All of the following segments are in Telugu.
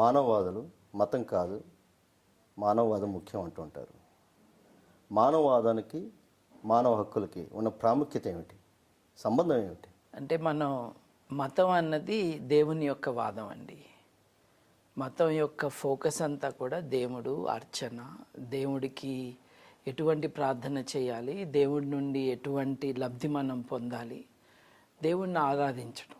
మానవవాదులు మతం కాదు మానవవాదం ముఖ్యం అంటుంటారు మానవవాదానికి మానవ హక్కులకి ఉన్న ప్రాముఖ్యత ఏమిటి? సంబంధం ఏమిటి? అంటే మనం మతం అన్నది దేవుని యొక్క వాదం అండి. మతం యొక్క ఫోకస్ అంతా కూడా దేవుడు అర్చన దేవుడికి ఎటువంటి ప్రార్థన చేయాలి దేవుడి నుండి ఎటువంటి లబ్ధి మనం పొందాలి దేవుణ్ణి ఆరాధించడం.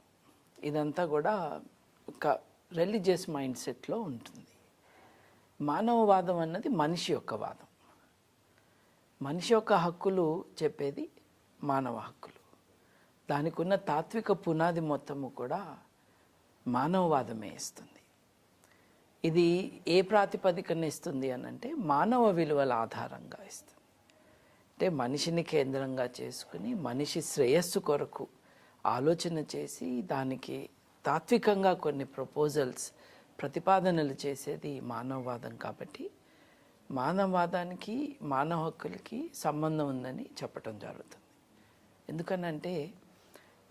ఇదంతా కూడా ఒక రిలీజియస్ మైండ్ సెట్లో ఉంటుంది. మానవవాదం అన్నది మనిషి యొక్క వాదం. మనిషి యొక్క హక్కులు చెప్పేది మానవ హక్కులు. దానికి ఉన్న తాత్విక పునాది మొత్తము కూడా మానవవాదమే ఇస్తుంది. ఇది ఏ ప్రాతిపదికన ఇస్తుంది అని అంటే మానవ విలువల ఆధారంగా ఇస్తుంది. అంటే మనిషిని కేంద్రంగా చేసుకుని మనిషి శ్రేయస్సు కొరకు ఆలోచన చేసి దానికి తాత్వికంగా కొన్ని ప్రపోజల్స్ ప్రతిపాదనలు చేసేది మానవవాదం కాబట్టి మానవవాదానికి మానవ హక్కులకి సంబంధం ఉందని చెప్పటం జరుగుతుంది. ఎందుకనంటే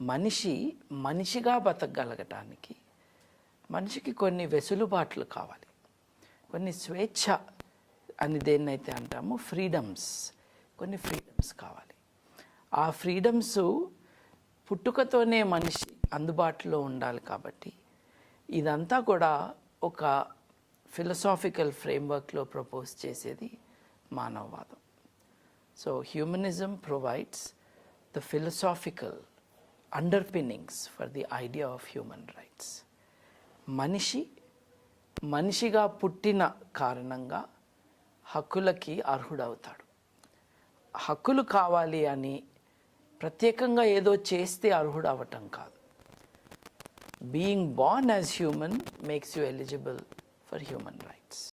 మనిషి మనిషిగా బతకగలగటానికి మనిషికి కొన్ని వెసులుబాట్లు కావాలి. కొన్ని స్వేచ్ఛ అని దేన్నైతే అంటామో ఫ్రీడమ్స్ కొన్ని ఫ్రీడమ్స్ కావాలి. ఆ ఫ్రీడమ్స్ పుట్టుకతోనే మనిషి అందుబాటులో ఉండాలి కాబట్టి. ఇదంతా కూడా ఒక ఫిలసాఫికల్ ఫ్రేమ్వర్క్లో ప్రపోజ్ చేసేది మానవవాదం. So humanism provides the philosophical underpinnings for the idea of human rights మనిషి మనిషిగా పుట్టిన కారణంగా హక్కులకి అర్హుడవుతాడు. హక్కులు కావాలి అని ప్రత్యేకంగా ఏదో చేస్తే అర్హుడు కాదు. being born as human makes you eligible for human rights.